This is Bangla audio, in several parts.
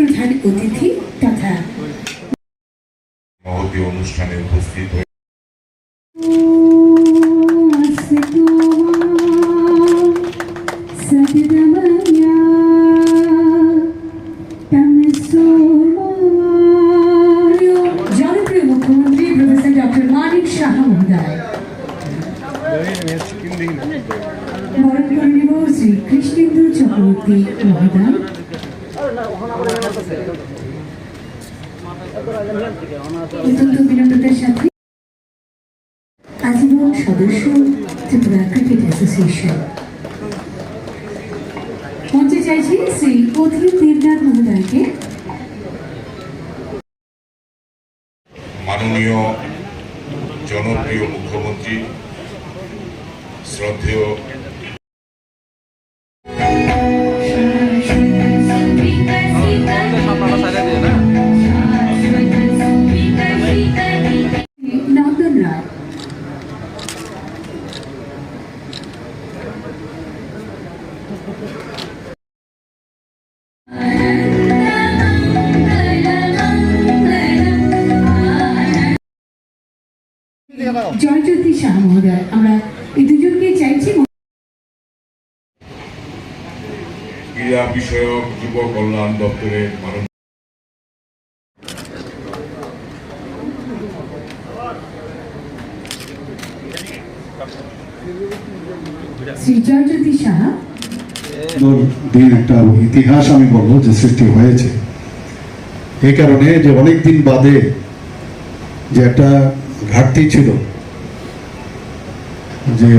প্রধান অতিথি তথা অনুষ্ঠানে উপস্থিত আজীবন সদস্য ত্রিপুরা ক্রিকেট অ্যাসোসিয়েশন। মঞ্চে চাইছি শ্রী অধীর দেবনাথ মহোদয়কে জয়জ্যোতি শাহ মহোদয় আমরা এই দুজনকে চাইছি ক্রীড়া বিষয়ক যুব কল্যাণ দপ্তরের মাননীয় শ্রী জয়জ্যোতি সাহা দিন একটা ইতিহাস আমি বলব যে সৃষ্টি হয়েছে। এই কারণে যে অনেক দিন বাদে যে একটা ঘাটতি ছিল যে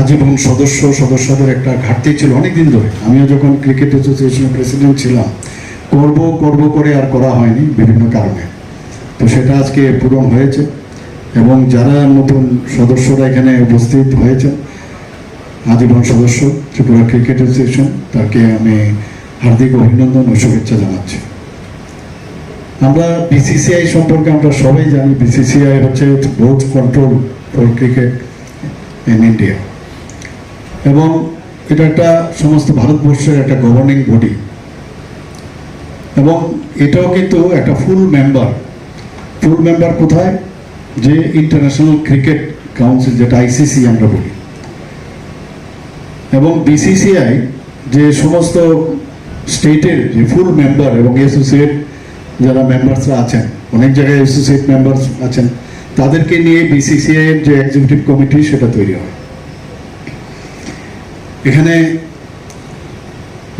আজীবন সদস্য, সদস্যদের একটা ঘাটতি ছিল অনেক দিন ধরে। আমিও যখন ক্রিকেট অ্যাসোসিয়েশনের প্রেসিডেন্ট ছিলাম, করব করব করে আর করা হয়নি বিভিন্ন কারণে। তো সেটা আজকে পূরণ হয়েছে এবং যারা নতুন সদস্যরা এখানে উপস্থিত হয়েছেন, আজীবন সদস্য, ত্রিপুরা ক্রিকেট অ্যাসোসিয়েশন তাকে আমি হার্দিক অভিনন্দন ও শুভেচ্ছা জানাচ্ছি। আমরা বিসিসিআই সম্পর্কে আমরা সবাই জানি বিসিসিআই হচ্ছে board control for cricket in India এবং এটা একটা সমস্ত ভারতবর্ষের একটা গভর্নিং বডি এবং এটাও কিন্তু একটা ফুল মেম্বার ফুল মেম্বার কোথায়? যে ইন্টারন্যাশনাল ক্রিকেট কাউন্সিল যেটা আইসিসি আমরা বলি। এবং বিসিসিআই যে সমস্ত স্টেটের যে ফুল মেম্বার এবং অ্যাসোসিয়েট যারা মেম্বার্সরা আছেন, অনেক জায়গায় অ্যাসোসিয়েট মেম্বার্স আছেন তাদেরকে নিয়ে বিসিসিআই এর যে এক্সিকিউটিভ কমিটি সেটা তৈরি হয়। এখানে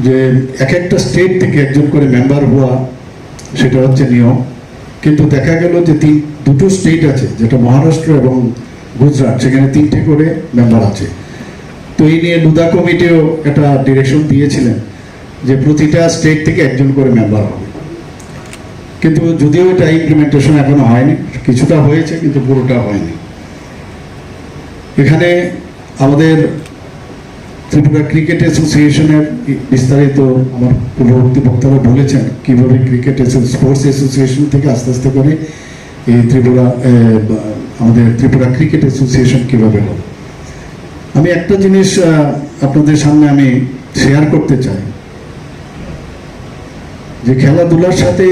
যে এক একটা স্টেট থেকে একজন করে মেম্বার হওয়া, সেটা হচ্ছে নিয়ম। কিন্তু দেখা গেল যে তিন দুটো স্টেট আছে, যেটা মহারাষ্ট্র এবং গুজরাট, সেখানে তিনটে করে মেম্বার আছে। তো এই নিয়ে লুদা কমিটিও একটা ডিরেকশন দিয়েছিলেন যে প্রতিটা স্টেট থেকে একজন করে মেম্বার হবে। কিন্তু যদিও এটা ইমপ্লিমেন্টেশন এখনও হয়নি, কিছুটা হয়েছে কিন্তু পুরোটা হয়নি। এখানে আমাদের ত্রিপুরা ক্রিকেট অ্যাসোসিয়েশনের বিস্তারিত আমার পূর্ববর্তী বক্তারা বলেছেন কীভাবে ক্রিকেট স্পোর্টস অ্যাসোসিয়েশন থেকে আস্তে আস্তে করে এই ত্রিপুরা আমাদের ত্রিপুরা ক্রিকেট অ্যাসোসিয়েশন কীভাবে হলো। আমি একটা জিনিস আপনাদের সামনে আমি শেয়ার করতে চাই। যে খেলাধুলার সাথে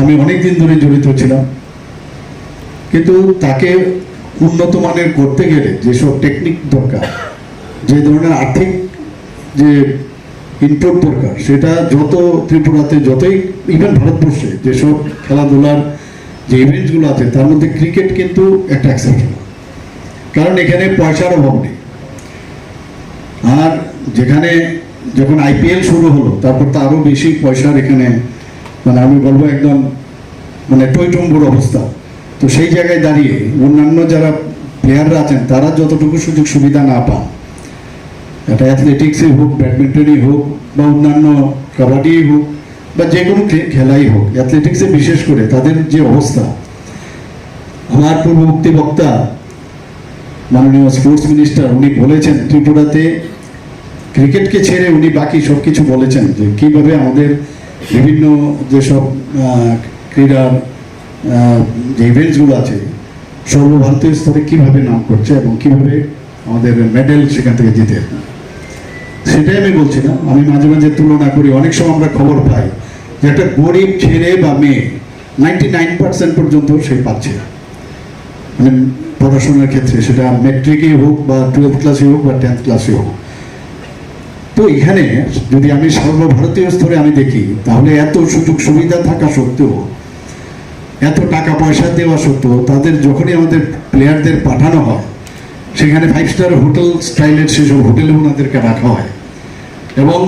আমি অনেক দিন ধরে জড়িত ছিলাম। কিন্তু তাকে উন্নত মানের করতে গেলে যেসব টেকনিক দরকার, যে ধরনের আর্থিক যে ইনপুট দরকার, সেটা যত ত্রিপুরাতে যতই ইভেন ভারতবর্ষে যেসব খেলাধুলার যে ইভেন্টসগুলো আছে, তার মধ্যে ক্রিকেট কিন্তু একটা এক্সেপশন কারণ এখানে পয়সার অভাব নেই। আর যেখানে যখন আইপিএল শুরু হলো, তারপর তো আরও বেশি পয়সার এখানে মানে আমি বলব একদম মানে টইটম্বুর অবস্থা। তো সেই জায়গায় দাঁড়িয়ে অন্যান্য যারা প্লেয়াররা আছেন, তারা যতটুকু সুযোগ সুবিধা না পান এটা অ্যাথলেটিক্সই হোক ব্যাডমিন্টনই হোক, বা অন্যান্য কাবাডি হোক, বা যে কোনো খেলাই হোক অ্যাথলেটিক্সে বিশেষ করে তাদের যে অবস্থা, আমার পূর্ববর্তী বক্তা মাননীয় স্পোর্টস মিনিস্টার উনি বলেছেন, ত্রিপুরাতে ক্রিকেটকে ছেড়ে উনি বাকি সব কিছু বলেছেন যে, কীভাবে আমাদের বিভিন্ন যেসব ক্রীড়ার যে ইভেন্টসগুলো আছে, সর্বভারতীয় স্তরে কীভাবে নাম করছে এবং কীভাবে আমাদের মেডেল সেখান থেকে জিতে সেটাই আমি বলছিলাম আমি মাঝে মাঝে তুলনা করি, অনেক সময় আমরা খবর পাই যে একটা গরিব ছেলে বা মেয়ে নাইনটি নাইন পার্সেন্ট পর্যন্ত সে পাচ্ছে না। মানে পড়াশোনার ক্ষেত্রে সেটা মেট্রিকে হোক বা টুয়েলভ ক্লাসে হোক বা টেন্থ ক্লাসে হোক। তো এখানে যদি আমি সর্বভারতীয় স্তরে আমি দেখি, তাহলে এত সুযোগ সুবিধা থাকা সত্ত্বেও, এত টাকা পয়সা দেওয়া সত্ত্বেও, তাদের যখনই আমাদের প্লেয়ারদের পাঠানো হয়, সেখানে ফাইভ স্টার হোটেল স্টাইলের সেসব হোটেলে ওনাদেরকে রাখা হয়। এবং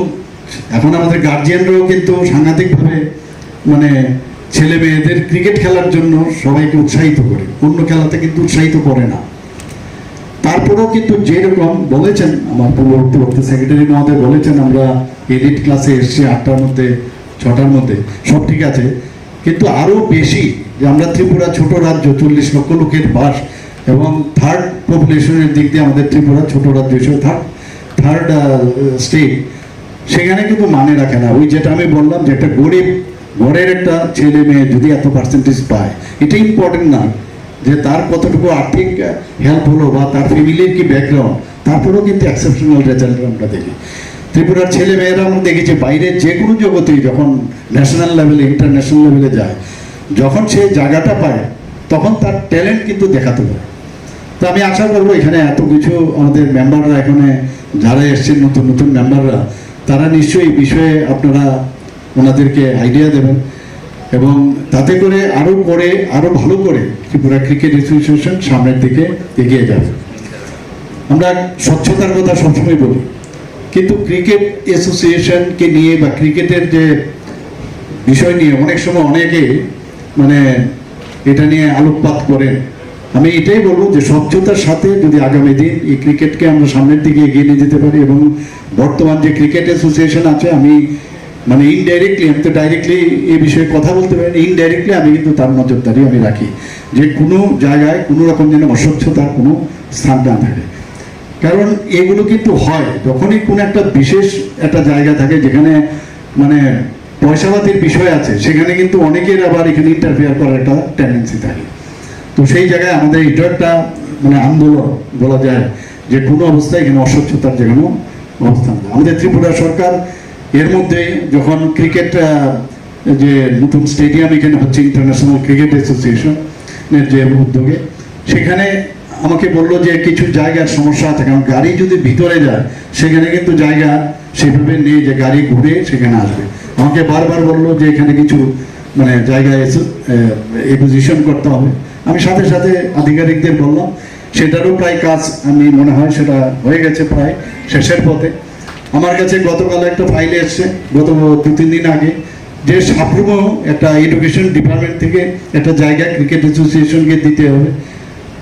এখন আমাদের গার্জিয়ানরাও কিন্তু সাংঘাতিকভাবে মানে ছেলে মেয়েদের ক্রিকেট খেলার জন্য সবাইকে উৎসাহিত করে। অন্য খেলাতে কিন্তু উৎসাহিত করে না। তারপরেও কিন্তু যেরকম বলেছেন, আমার পূর্ববর্তী সেক্রেটারি মহোদয় বলেছেন, আমরা এলিট ক্লাসে এসছি আটটার মধ্যে, ছটার মধ্যে, সব ঠিক আছে। কিন্তু আরও বেশি যে আমরা ত্রিপুরা ছোট রাজ্য, চল্লিশ লক্ষ লোকের বাস, এবং থার্ড পপুলেশনের দিক দিয়ে আমাদের ত্রিপুরা ছোট রাজ্য হিসেবে থার্ড থার্ড স্টেট সেখানে কিন্তু মানে রাখে না। ওই যেটা আমি বললাম যে একটা গরিব, ঘরের একটা ছেলে মেয়ে যদি এত পার্সেন্টেজ পায়, এটা ইম্পর্টেন্ট না। যে তার কতটুকু আর্থিক হেল্প হলো বা তার ফ্যামিলির কি ব্যাকগ্রাউন্ড তারপরেও কিন্তু এক্সেপশনাল রেজাল্ট আমরা দেখি। ত্রিপুরার ছেলে মেয়েরা আমরা দেখেছি, বাইরে যে কোনো জগতেই যখন ন্যাশনাল লেভেলে ইন্টারন্যাশনাল লেভেলে যায়, যখন সে জায়গাটা পায়, তখন তার ট্যালেন্ট কিন্তু দেখাতে পারে। তো আমি আশা করব এখানে এত কিছু আমাদের মেম্বাররা এখানে, যারা এসছেন, নতুন নতুন মেম্বাররা তারা নিশ্চয়ই বিষয়ে আপনারা ওনাদেরকে আইডিয়া দেবেন। এবং তাতে করে আরও করে আরও ভালো করে ত্রিপুরা ক্রিকেট অ্যাসোসিয়েশন সামনের দিকে এগিয়ে যাবে। আমরা স্বচ্ছতার কথা সবসময় বলি, কিন্তু ক্রিকেট অ্যাসোসিয়েশনকে নিয়ে বা ক্রিকেটের যে বিষয় নিয়ে অনেক সময় অনেকে মানে এটা নিয়ে আলোকপাত করেন। আমি এটাই বলব যে স্বচ্ছতার সাথে যদি আগামী দিন এই ক্রিকেটকে আমরা সামনের দিকে এগিয়ে নিয়ে যেতে পারি এবং বর্তমান যে ক্রিকেট অ্যাসোসিয়েশন আছে, আমি মানে ইনডাইরেক্টলি আমি তো ডাইরেক্টলি এই বিষয়ে কথা বলতে পারি ইনডাইরেক্টলি আমি কিন্তু তার নজরদারি আমি রাখি যে কোনো জায়গায় কোনো রকম যেন অস্বচ্ছতার কোনো স্থান না থাকে। কারণ এগুলো কিন্তু হয়, যখনই কোনো একটা বিশেষ একটা জায়গা থাকে যেখানে মানে পয়সাপাতির বিষয় আছে, সেখানে কিন্তু অনেকের আবার এখানে ইন্টারফেয়ার করার একটা টেন্ডেন্সি থাকে। তো সেই জায়গায় আমাদের এটা একটা মানে আন্দোলন বলা যায় যে কোনো অবস্থায় এখানে অস্বচ্ছতার যে কোনো অবস্থান আমাদের ত্রিপুরা সরকার এর মধ্যে যখন ক্রিকেট যে নতুন স্টেডিয়াম এখানে হচ্ছে ইন্টারন্যাশনাল ক্রিকেট অ্যাসোসিয়েশনের যে উদ্যোগে, সেখানে আমাকে বলল যে কিছু জায়গার সমস্যা আছে, কারণ গাড়ি যদি ভিতরে যায়, সেখানে কিন্তু জায়গা সেভাবে নেই যে গাড়ি ঘুরে সেখানে আসবে। আমাকে বারবার বলল যে এখানে কিছু মানে জায়গায় একুজিশন করতে হবে। আমি সাথে সাথে আধিকারিকদের বললাম, সেটারও প্রায় কাজ আমি, মনে হয় সেটা হয়ে গেছে প্রায় শেষের পথে। আমার কাছে গতকাল একটা ফাইল এসছে, গত দু, তিন দিন আগে, যে সাপ্রুমো একটা এডুকেশন ডিপার্টমেন্ট থেকে একটা জায়গা ক্রিকেট অ্যাসোসিয়েশনকে দিতে হবে।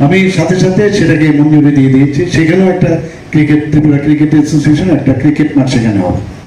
আমি সাথে সাথে সেটাকে মঞ্জুরি দিয়ে দিয়েছি। সেখানেও একটা ক্রিকেট ত্রিপুরা ক্রিকেট অ্যাসোসিয়েশন একটা ক্রিকেট মাঠ সেখানে হবে।